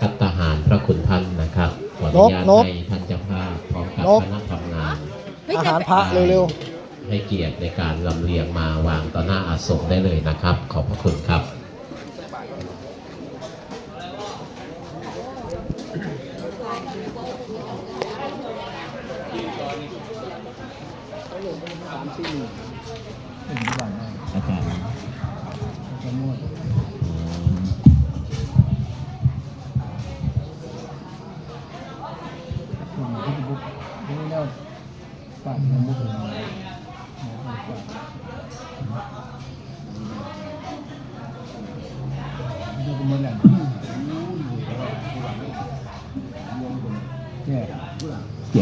พัตหารพระคุณท่านนะครับขออนุญาตนบให้ท่านเจ้าภาพพร้อมกับนบคณะทำงานอาหารพระเร็วให้เกียรติในการลำเลียงมาวางต่อหน้าอาสมได้เลยนะครับ ขอบพระคุณครับ อาจารย์เ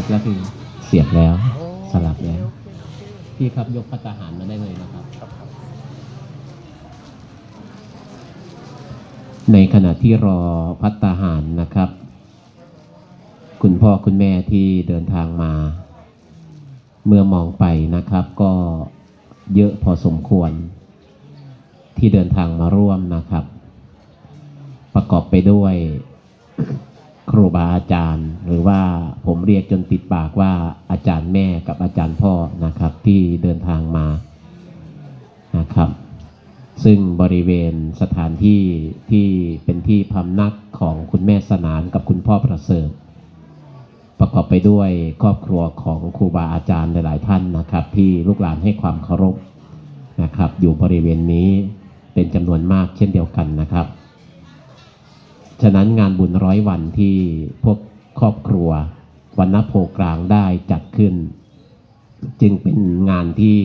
บแล้วคือเสียบแล้วสลับแล้วพี่ครับยกพัตาหารมาได้เลยนะครับ ในขณะที่รอพัตตาหารนะครับ คุณพ่อคุณแม่ที่เดินทางมา เมื่อมองไปนะครับ ก็เยอะพอสมควร ที่เดินทางมาร่วมนะครับ ประกอบไปด้วย ครูบาอาจารย์ หรือว่าผมเรียกจนติดปากว่าอาจารย์แม่กับอาจารย์พ่อนะครับที่เดินทางมานะครับ ซึ่งบริเวณสถานที่ที่เป็นที่พำนักของคุณแม่สนานกับคุณพ่อประเสริฐประกอบไปด้วยครอบครัวของครูบาอาจารย์หลาย ๆ ท่านนะครับ ที่ลูกหลานให้ความเคารพนะครับ อยู่บริเวณนี้เป็นจำนวนมากเช่นเดียวกันนะครับ ฉะนั้นงานบุญร้อยวันที่พวกครอบครัววันนโพกลางได้จัดขึ้น จึงเป็นงานที่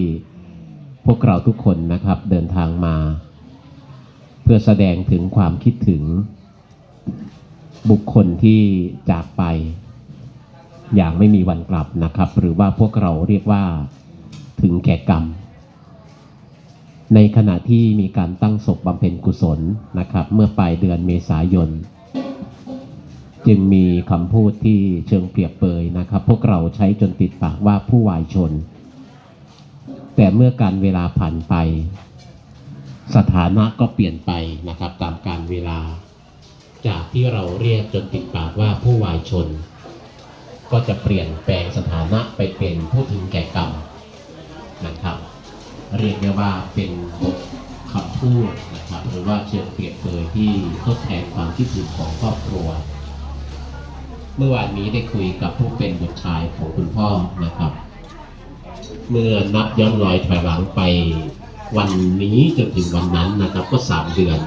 พวกเราทุกคนนะครับเดินทางมา เพื่อแสดงถึงความคิดถึง บุคคลที่จากไป อย่างไม่มีวันกลับนะครับ หรือว่าพวกเราเรียกว่าถึงแก่กรรม ในขณะที่มีการตั้งศพบำเพ็ญกุศลนะครับ เมื่อปลายเดือนเมษายน จึงมีคำพูดที่เชิงเปรียบเปยนะครับ พวกเราใช้จนติดปากว่าผู้วายชน แต่เมื่อการเวลาผ่านไป สถานะก็เปลี่ยนไปนะครับ ตามการเวลา จากที่เราเรียกจนติดปากว่าผู้วายชน ก็จะเปลี่ยนแปลงสถานะไปเป็นผู้ถึงแก่กรรมนะครับ เรียกได้ว่าเป็นบทคำพูดนะครับหรือว่าเชิงเปรียบเปยที่ทดแทนความคิดถึงของครอบครัว เมื่อวานนี้ได้คุยกับผู้เป็นบุตรชายของคุณพ่อนะครับ เมื่อนับย้อนรอยถอยหลังไปวันนี้จนถึงวันนั้นนะครับก็สามเดือน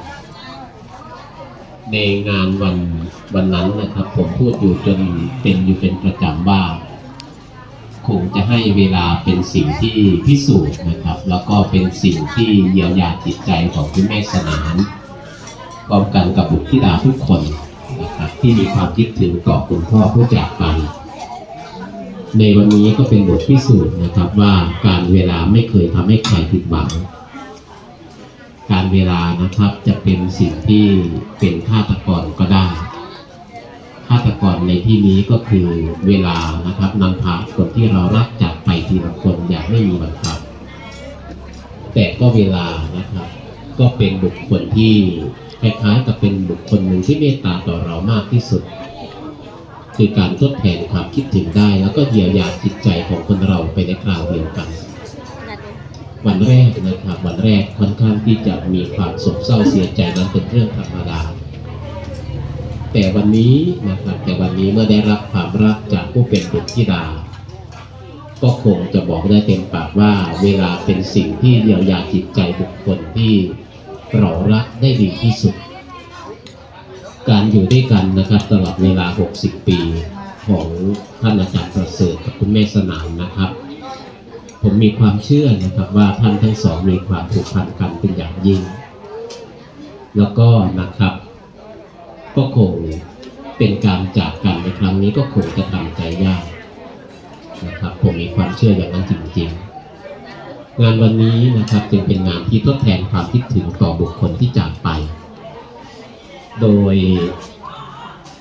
ในงานวันวันนั้นนะครับ ผมพูดอยู่จนเป็นอยู่เป็นประจำว่า คงจะให้เวลาเป็นสิ่งที่พิสูจน์นะครับ แล้วก็เป็นสิ่งที่เยียวยาจิตใจของคุณแม่สนานพร้อมกันกับบุตรธิดาทุกคนนะครับที่มีความคิดถึงต่อคุณพ่อผู้จากไป ในวันนี้ก็เป็นบทพิสูจน์นะครับว่าการเวลาไม่เคยทำให้ใครผิดหวัง การเวลานะครับจะเป็นสิ่งที่เป็นฆาตกรก็ได้าตกรในที่นี้ก็คือเวลานะครับนำพาคนที่เรารักจากไปทีละคนอย่างไม่มีวันครับแต่ก็เวลานะครับ ก็เป็นบุคคลที่คล้ายๆกับเป็นบุคคลหนึ่งที่เมตตาต่อเรามากที่สุด คือการทดแทนความคิดถึงได้ แล้วก็เยียวยาจิตใจของคนเราไปในคราวเดียวกัน วันแรกนะครับวันแรกค่อนข้างที่จะมีความโศกเศร้าเสียใจนั้นเป็นเรื่องธรรมดา แต่วันนี้นะครับแต่วันนี้เมื่อได้รับความรักจากผู้เป็นบุตรธิดา ก็คงจะบอกได้เต็มปากว่าเวลาเป็นสิ่งที่เยียวยาจิตใจบุคคลที่เรารักได้ดีที่สุด การอยู่ด้วยกันนะครับตลอดเวลา 60 ปีของท่านอาจารย์ประเสริฐกับคุณแม่สนานนะครับ ผมมีความเชื่อนะครับว่าท่านทั้งสองมีความผูกพันกันเป็นอย่างยิ่ง แล้วก็นะครับ ก็คงเป็นการจากกันในครั้งนี้ก็คงจะทำใจยากนะครับผมมีความเชื่ออย่างนั้นจริง ๆ งานวันนี้นะครับจึงเป็นงานที่ทดแทนความคิดถึงต่อบุคคลที่จากไป โดย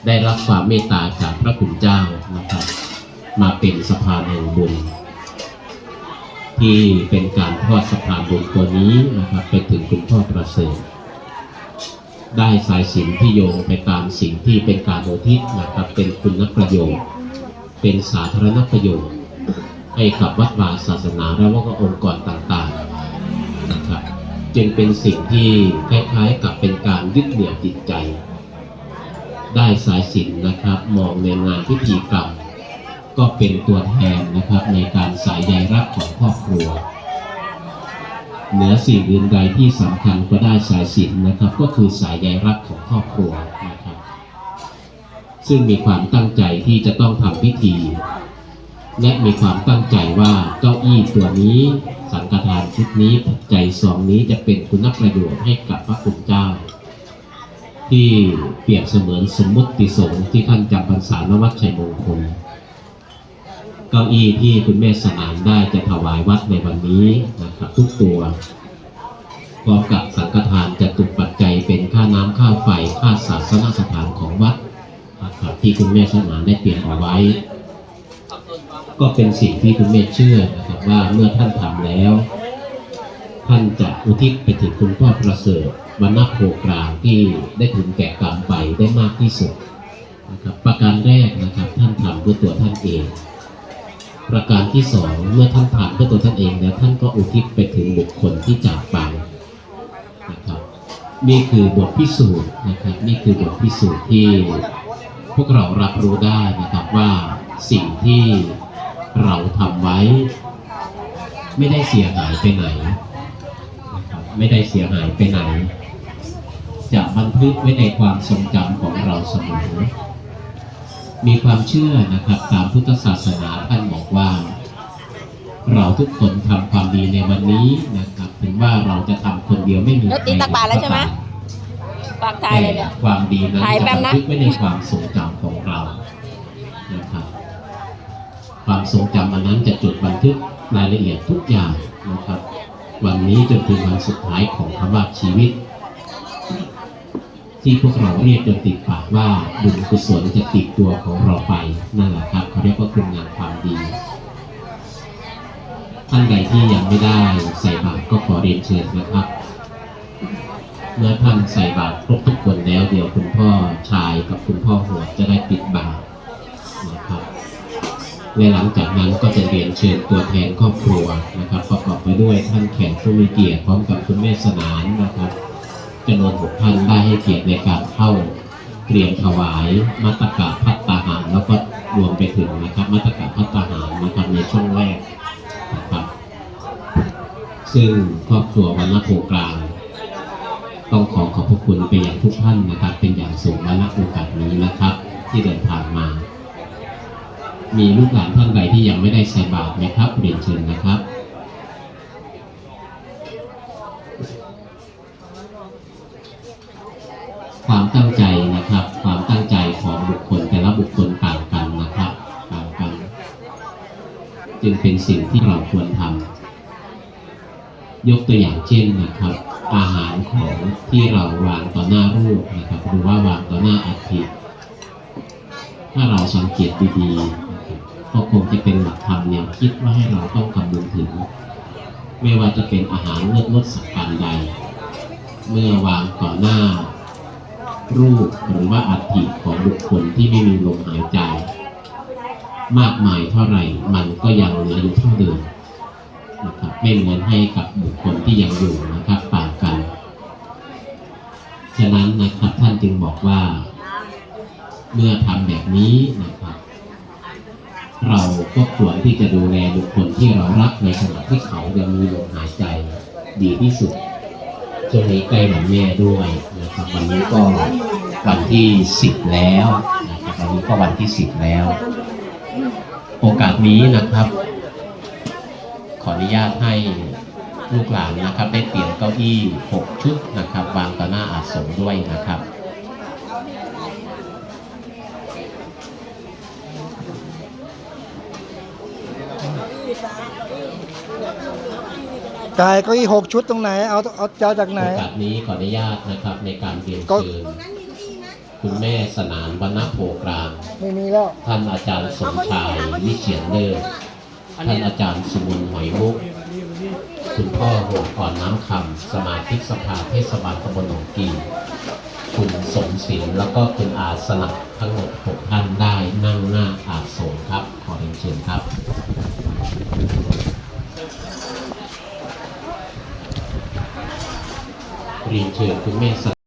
ได้รับความเมตตาจากพระคุณเจ้านะครับ มาเป็นสะพานแห่งบุญที่เป็นการทอดสะพานบุญตัวนี้นะครับไปถึงคุณพ่อประเสริฐ ได้สายสินที่โยงไปตามสิ่งที่เป็นการโอทิศนะครับเป็นคุณประโยชน์ เป็นสาธารณประโยชน์ให้กับวัดวาศาสนาและว่าก็องค์กรต่างๆนะครับจึงเป็นสิ่งที่คล้ายๆกับเป็นการยึดเหนี่ยวจิตใจ ได้สายสินนะครับมองในงานพิธีกรรม ก็เป็นตัวแทนนะครับในการสายใยรักของครอบครัว เหนือสิ่งอื่นใดที่สำคัญก็ได้สายสินนะครับ ก็คือสายใยรักของครอบครัวนะครับ ซึ่งมีความตั้งใจที่จะต้องทำพิธี และมีความตั้งใจว่าเก้าอี้ตัวนี้ สังฆทานชุดนี้ปัจจัยซองนี้จะเป็นคุณประโยชน์ให้กับพระคุณเจ้า ที่เปรียบเสมือนสมมุติสงฆ์ที่ท่านจำพรรษานวัดชัยมงคล เก้าอี้ที่คุณแม่สนานได้จะถวายวัดในวันนี้นะครับ ทุกตัวพร้อมกับสังฆทานจะตุกปัจจัยเป็นค่าน้ำค่าไฟค่าศาสนสถานของวัดนะครับที่คุณแม่สนานได้เตรียมเอาไว้ ก็เป็นสิ่งที่คุณแม่เชื่อนะครับว่าเมื่อท่านทำแล้ว ท่านจะอุทิศไปถึงคุณพ่อประเสริฐบรรณโภกลางที่ได้ถึงแก่กรรมไปได้มากที่สุดนะครับประการแรกนะครับท่านทำด้วยตัวท่านเอง ประการที่สองเมื่อท่านทำด้วยตัวท่านเองแล้วท่านก็อุทิศไปถึงบุคคลที่จากไปนะครับนี่คือบทพิสูจน์นะครับ นี่คือบทพิสูจน์ที่พวกเรารับรู้ได้นะครับว่าสิ่งที่เราทำไว้ ไม่ได้เสียหายไปไหนนะครับไม่ได้เสียหายไปไหน จะบันทึกไว้ในความทรงจำของเราเสมอ มีความเชื่อนะครับตามพุทธศาสนาท่านบอกว่า เราทุกคนทำความดีในวันนี้นะครับ ถึงว่าเราจะทำคนเดียวไม่มีแล้วตีตักบาตรแล้วใช่ไหมฝากถ่ายเลยเนี่ยแต่ความดีนั้นถ่ายจะแป๊บับนนะทึกไว้ในความทรงจำของเรานะครับความทรงจำอันนั้นจะจดบันทึกรายละเอียดทุกอย่างนะครับ วันนี้จนถึงวันสุดท้ายของคำว่าชีวิต ที่พวกเราเรียกจนติดปากว่าบุญกุศลจะติดตัวของเราไปนั่นแหละครับเขาเรียกว่าคุณงานความดี ท่านใดที่ยังไม่ได้ใส่บาตรก็ขอเรียนเชิญนะครับ เมื่อท่านใส่บาตรครบทุกคนแล้วเดี๋ยวคุณพ่อชายกับคุณพ่อหัวจะได้ปิดบาตรนะครับและหลังจากนั้นก็จะเรียนเชิญตัวแทนครอบครัวนะครับ ประกอบไปด้วยท่านแขกผู้มีเกียรติพร้อมกับคุณแม่สนานนะครับ จำนวนหกท่านได้ให้เกียรติในการเข้าเตรียมถวายมัตตกะพัตตาหาร แล้วก็รวมไปถึงนะครับมัตตกะพัตตาหารนะครับในช่วงแรกนะครับ ซึ่งครอบครัววันละโพกลางต้องขอขอบพระคุณไปยังทุกท่านนะครับ เป็นอย่างสูงและณโอกาสนี้นะครับ ที่เดินทางมา มีลูกหลานท่านใดที่ยังไม่ได้ใส่บาตรไหมครับเรียนเชิญนะครับ ความตั้งใจนะครับ ความตั้งใจของบุคคลแต่ละบุคคลต่างกันนะครับต่างกัน จึงเป็นสิ่งที่เราควรทำยกตัวอย่างเช่นนะครับ อาหารของที่เราวางต่อหน้ารูปนะครับหรือว่าวางต่อหน้าอัฐิถ้าเราสังเกตดีๆนะครับก็คงจะเป็นหลักธรรมแนวคิดว่าให้เราต้องคำนึงถึง ไม่ว่าจะเป็นอาหารเลือดลดสักการใด เมื่อวางต่อหน้า รูปหรือว่าอัฐิของบุคคลที่ไม่มีลมหายใจ มากมายเท่าไหร่มันก็ยังเหลืออยู่เท่าเดิมนะครับไม่เหมือนให้กับบุคคลที่ยังอยู่นะครับต่างกัน ฉะนั้นนะครับท่านจึงบอกว่า เมื่อทำแบบนี้นะครับ เราก็ควรที่จะดูแลบุคคลที่เรารักในขณะที่เขายังมีลมหายใจดีที่สุด ช่วงนี้ใกล้วันแม่ด้วยนะครับวันนี้ก็วันที่สิบแล้วนะครับวันนี้ก็วันที่สิบแล้ว โอกาสนี้นะครับ ขออนุญาตให้ลูกหลานนะครับ ได้เตรียมเก้าอี้6ชุดนะครับวางต่อหน้าอาสมด้วยนะครับ กายก็อีหกชุดตรงไหน เอาเอาจาจากไหน โอกาสนี้ขออนุญาตนะครับในการเรียนเชิญคุณแม่สนามวรรณโภกรางไม่มีแล้ว ท่านอาจารย์สมชายวิเชียนเดิท่านอาจารย์สมุนหอยมุก คุณพ่อโหก่อนน้ำคำสมาชิกสภาเทศบาลตำบลหนองกีคุณสมศิลป์แล้วก็คุณอาสนับทั้งหมดหกท่านได้นั่งหน้า รียนเชิญคุณแม่ส